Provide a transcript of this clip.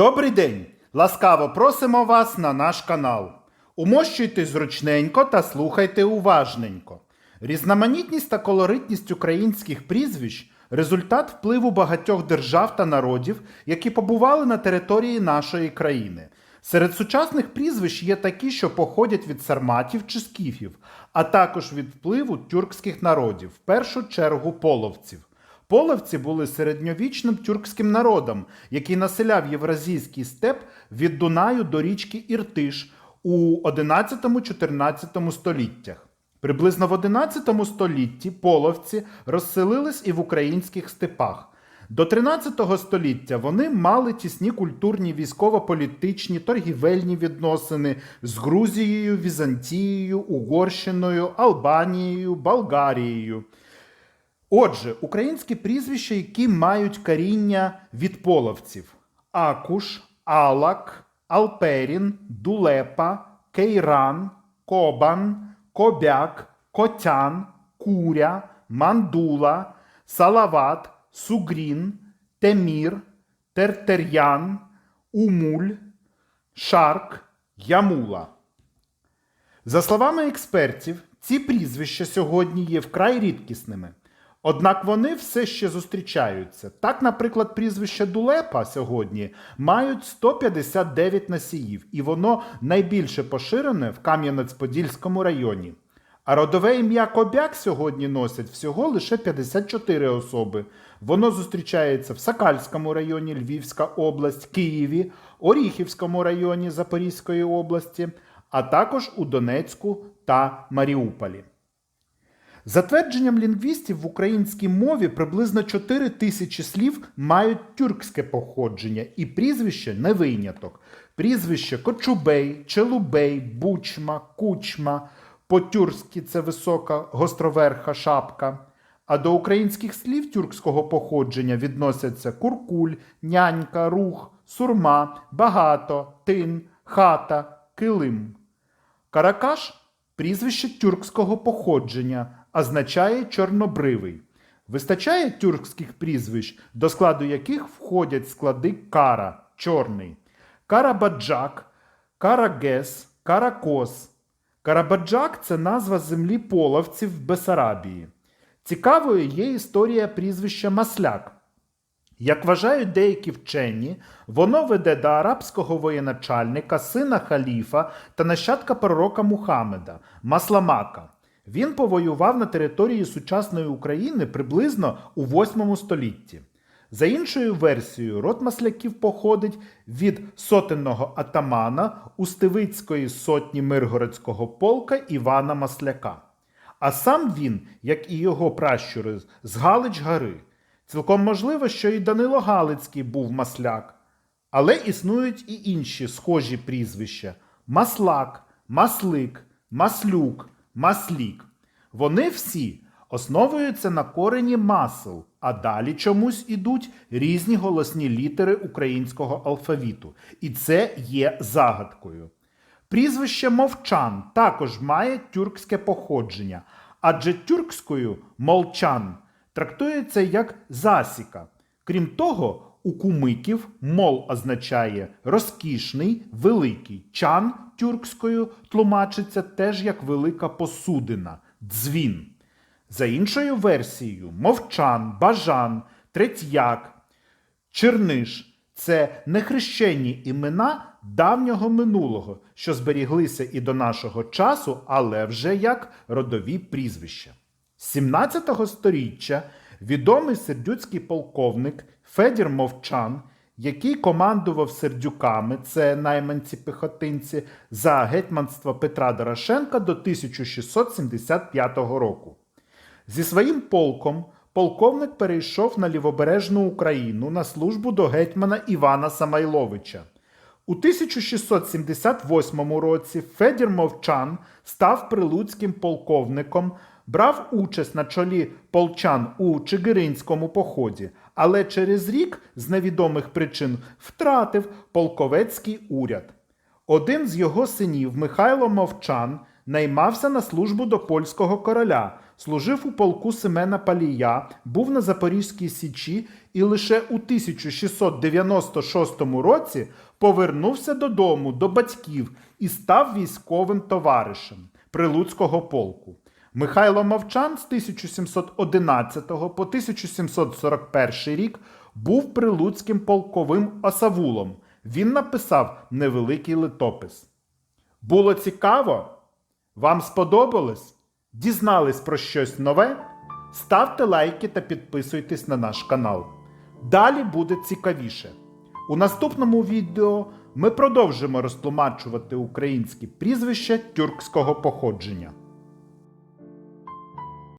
Добрий день! Ласкаво просимо вас на наш канал. Умощуйте зручненько та слухайте уважненько. Різноманітність та колоритність українських прізвищ результат впливу багатьох держав та народів, які побували на території нашої країни. Серед сучасних прізвищ є такі, що походять від сарматів чи скіфів, а також від впливу тюркських народів, в першу чергу половців. Половці були середньовічним тюркським народом, який населяв євразійський степ від Дунаю до річки Іртиш у 11-14 століттях. Приблизно в 11 столітті половці розселились і в українських степах. До 13 століття вони мали тісні культурні, військово-політичні, торгівельні відносини з Грузією, Візантією, Угорщиною, Албанією, Болгарією. Отже, українські прізвища, які мають коріння від половців: Акуш, Алак, Алперін, Дулепа, Кейран, Кобан, Кобяк, Котян, Куря, Мандула, Салават, Сугрін, Темір, Тертер'ян, Умуль, Шарк, Ямула. За словами експертів, ці прізвища сьогодні є вкрай рідкісними. Однак вони все ще зустрічаються. Так, наприклад, прізвище Дулепа сьогодні мають 159 носіїв, і воно найбільше поширене в Кам'янець-Подільському районі. А родове ім'я Кобяк сьогодні носять всього лише 54 особи. Воно зустрічається в Сакальському районі Львівська область, Києві, Оріхівському районі Запорізької області, а також у Донецьку та Маріуполі. За твердженням лінгвістів в українській мові приблизно 4 тисячі слів мають тюркське походження, і прізвище не виняток. Прізвище Кочубей, Челубей, Бучма, Кучма, по-тюркськи це висока гостроверха шапка. А до українських слів тюркського походження відносяться куркуль, нянька, рух, сурма, багато, тин, хата, килим. Каракаш прізвище тюркського походження, означає чорнобривий. Вистачає тюркських прізвищ, до складу яких входять склади кара чорний, карабаджак, карагес, каракос. Карабаджак це назва землі половців в Бесарабії. Цікавою є історія прізвища Масляк. Як вважають деякі вчені, воно веде до арабського воєначальника, сина халіфа та нащадка пророка Мухаммеда Масламака. Він повоював на території сучасної України приблизно у 8 столітті. За іншою версією, род масляків походить від сотенного атамана Устивицької сотні Миргородського полка Івана Масляка. А сам він, як і його пращури, з Галич Гори. Цілком можливо, що і Данило Галицький був масляк. Але існують і інші схожі прізвища: Маслак, Маслик, Маслюк, Маслік. Вони всі основуються на корені масел, а далі чомусь ідуть різні голосні літери українського алфавіту. І це є загадкою. Прізвище мовчан також має тюркське походження, адже тюркською молчан трактується як засіка. Крім того, у кумиків мол означає розкішний, великий. Чан тюркською тлумачиться теж як велика посудина, дзвін. За іншою версією, мовчан, бажан, третьяк, черниш це нехрещені імена давнього минулого, що зберіглися і до нашого часу, але вже як родові прізвища. З 17 століття відомий сердюцький полковник Федір Мовчан, який командував сердюками, це найманці пехотинці, за гетьманства Петра Дорошенка до 1675 року. Зі своїм полком полковник перейшов на лівобережну Україну на службу до гетьмана Івана Самайловича. У 1678 році Федір Мовчан став прилуцьким полковником, брав участь на чолі полчан у Чигиринському поході, але через рік з невідомих причин втратив полковецький уряд. Один з його синів, Михайло Мовчан, наймався на службу до польського короля, служив у полку Семена Палія, був на Запорізькій Січі і лише у 1696 році повернувся додому до батьків і став військовим товаришем Прилуцького полку. Михайло Мовчан з 1711 по 1741 рік був прилуцьким полковим осавулом. Він написав невеликий литопис. Було цікаво? Вам сподобалось? Дізнались про щось нове? Ставте лайки та підписуйтесь на наш канал. Далі буде цікавіше. У наступному відео ми продовжимо розтлумачувати українські прізвища тюркського походження.